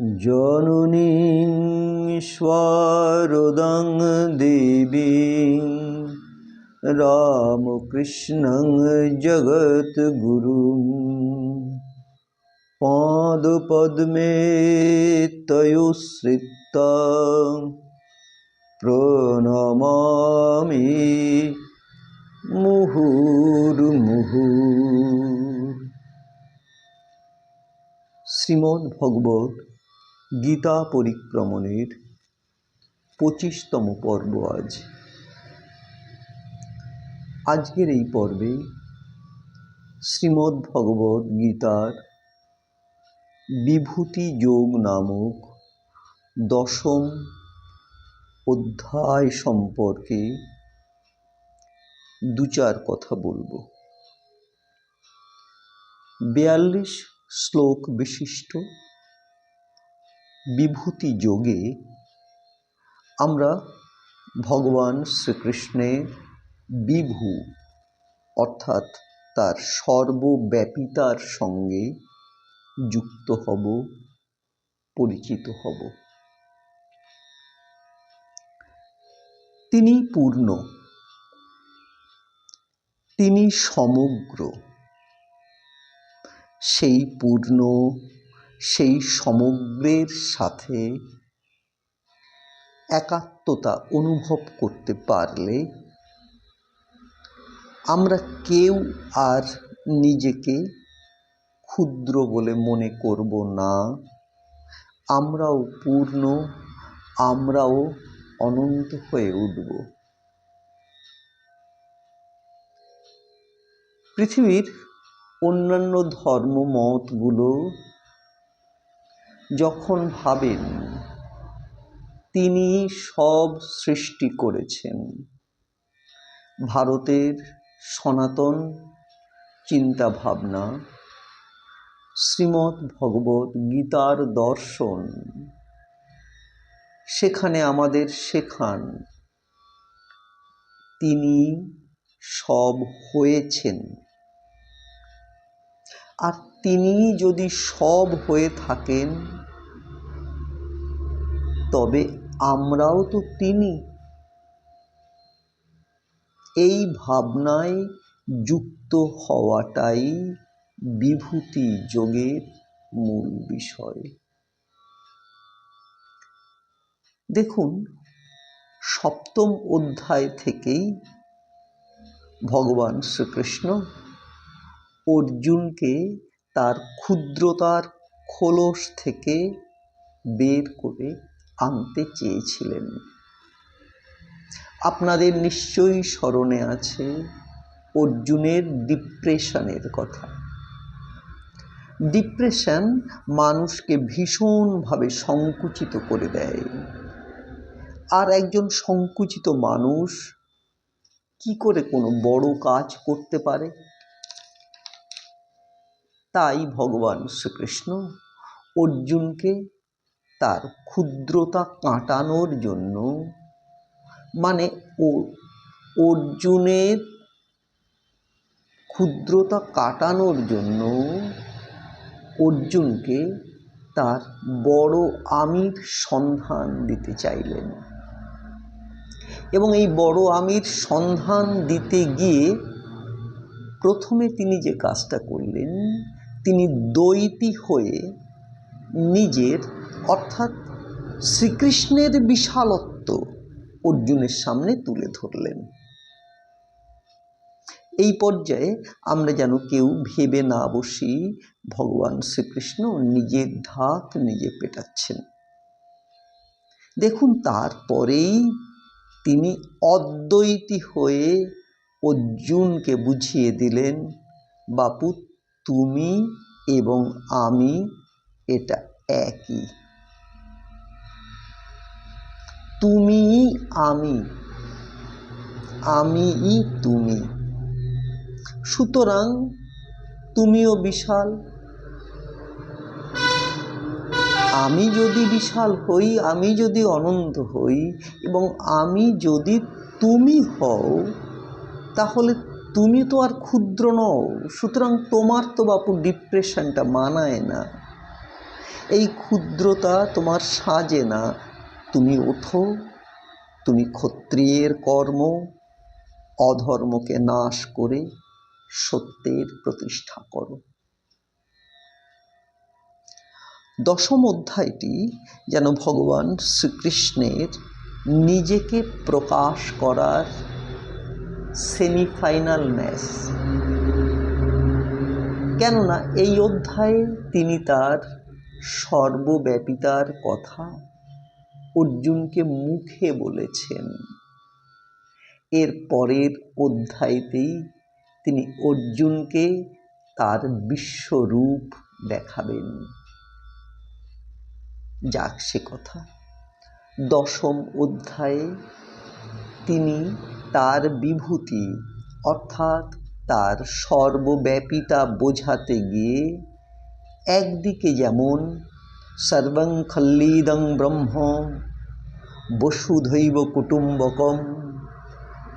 জননীং স্বরদং দেবীং। রামকৃষ্ণং জগদ্গুরুং পাদপদ্মে তয়োশ্রিতা প্রণমামি মুহুর্মুহু। শ্রীমদ্ ভগবত গীতা পরিক্রমণের পঁচিশতম পর্ব আজ। আজকের এই পর্বে শ্রীমদ্ ভগবত গীতার বিভূতি যোগ নামক দশম অধ্যায় সম্পর্কে দু চার কথা বলব। বিয়াল্লিশ শ্লোক বিশিষ্ট বিভূতি যোগে আমরা ভগবান শ্রীকৃষ্ণের বিভু, অর্থাৎ তার সর্বব্যাপিতার সঙ্গে যুক্ত হব, পরিচিত হব। তিনি পূর্ণ, তিনি সমগ্র। সেই পূর্ণ সেই সমগ্রের সাথে একাত্মতা অনুভব করতে পারলে আমরা কেউ আর নিজেকে ক্ষুদ্র বলে মনে করব না। আমরাও পূর্ণ, আমরাও অনন্ত হয়ে উঠব। পৃথিবীর অন্যান্য ধর্মমতগুলো যখন ভাবেন তিনি সব সৃষ্টি করেছেন। ভারতের সনাতন চিন্তা ভাবনা শ্রীমদ্ ভগবত গীতার দর্শন, সেখানে আমাদের শেখান তিনি সব হয়েছেন। আর তিনি যদি সব হয়ে থাকেন, তবে আমরাও তো তিনি। এই ভাবনায় যুক্ত হওয়াটাই বিভূতি যোগের মূল বিষয়। দেখুন, সপ্তম অধ্যায় থেকেই ভগবান শ্রীকৃষ্ণ অর্জুনকে তার ক্ষুদ্রতার খোলস থেকে বের করে আনতে চেয়েছিলেন। আপনাদের নিশ্চয়ই স্মরণে আছে অর্জুনের ডিপ্রেশনের কথা। ডিপ্রেশন মানুষকে ভীষণভাবে সংকুচিত করে দেয়। আর একজন সংকুচিত মানুষ কি করে কোনো বড় কাজ করতে পারে? তাই ভগবান শ্রীকৃষ্ণ অর্জুনকে তার ক্ষুদ্রতা কাটানোর জন্য মানে ও, অর্জুনের ক্ষুদ্রতা কাটানোর জন্য অর্জুনকে তার বড় আমির সন্ধান দিতে চাইলেন। এবং এই বড় আমির সন্ধান দিতে গিয়ে প্রথমে তিনি যে কাজটা করলেন তিনি দ্বৈতী হয়ে নিজের, অর্থাৎ শ্রীকৃষ্ণের বিশালত্ব অর্জুনের সামনে তুলে ধরলেন। এই পর্যায়ে আমরা যেন কেউ ভেবে না বসি, ভগবান শ্রীকৃষ্ণ নিজের ঢাক নিজে পেটাচ্ছেন। দেখুন, তারপরেই তিনি অদ্বৈতী হয়ে অর্জুনকে বুঝিয়ে দিলেন, বাপু, তুমি এবং আমি এটা একই। তুমি আমি। আমিই তুমি। সুতরাং তুমিও বিশাল। আমি যদি বিশাল হই, আমি যদি অনন্ত হই এবং আমি যদি তুমি হও, তাহলে তুমি তো আর ক্ষুদ্র নও, সুতরাং তোমার তো বাপু ডিপ্রেশনটা মানায় না। এই ক্ষুদ্রতা তোমার সাজে না। তুমি ওঠো, তুমি ক্ষত্রিয়ের কর্ম, অধর্মকে নাশ করে সত্যের প্রতিষ্ঠা করো। দশম অধ্যায়টি যেন ভগবান শ্রীকৃষ্ণের নিজেকে প্রকাশ করার সেমিফাইনাল ম্যাচ কেননা এই অধ্যায়ে তিনি তার সর্বব্যাপিতার কথা অর্জুনকে মুখে বলেছেন। এর পরের অধ্যায়তেই তিনি অর্জুনকে তার বিশ্বরূপ দেখাবেন। যাক সে কথা। দশম অধ্যায়ে তিনি তার বিভূতি, অর্থাৎ তার সর্বব্যাপিতা বোঝাতে গিয়ে একদিকে যেমন সর্বং খল্লিদং ব্রহ্ম, বসুধৈব কুটুম্বকম,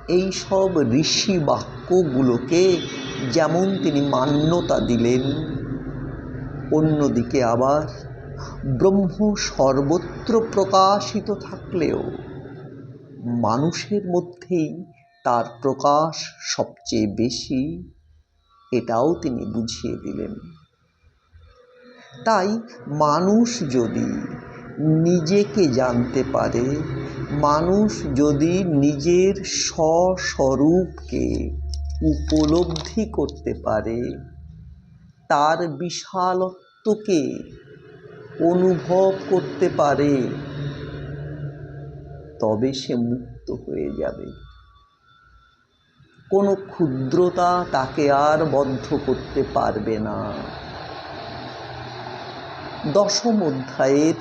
এই সব ঋষি বাক্যগুলোকে যেমন তিনি মান্যতা দিলেন, অন্যদিকে আবার ব্রহ্ম সর্বত্র প্রকাশিত থাকলেও মানুষের মধ্যেই তার প্রকাশ সবচেয়ে বেশি, এটাও তিনি বুঝিয়ে দিলেন। তাই মানুষ যদি নিজেকে জানতে পারে, মানুষ যদি নিজের স্বস্বরূপকে উপলব্ধি করতে পারে, তার বিশালত্বকে অনুভব করতে পারে তবে সে মুক্ত হয়ে যাবে। কোনো ক্ষুদ্রতা তাকে আর বদ্ধ করতে পারবে না। দশম অধ্যায়ের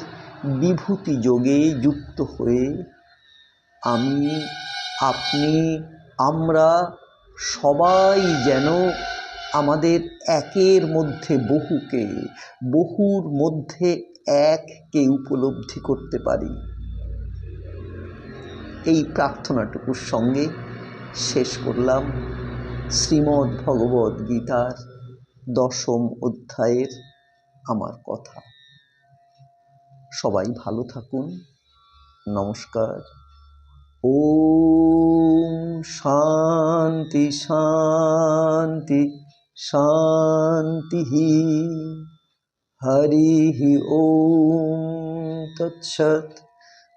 বিভূতি যোগে যুক্ত হয়ে, আমি, আপনি, আমরা সবাই যেন আমাদের একের মধ্যে বহুকে, বহুর মধ্যে এককে উপলব্ধি করতে পারি। এই প্রার্থনাটুকুর সঙ্গে শেষ করলাম শ্রীমদ্ ভগবদ্ গীতার দশম অধ্যায়ের আমার কথা। সবাই ভালো থাকুন। নমস্কার। ওম শান্তি শান্তি শান্তি। হরি ওম তৎসৎ।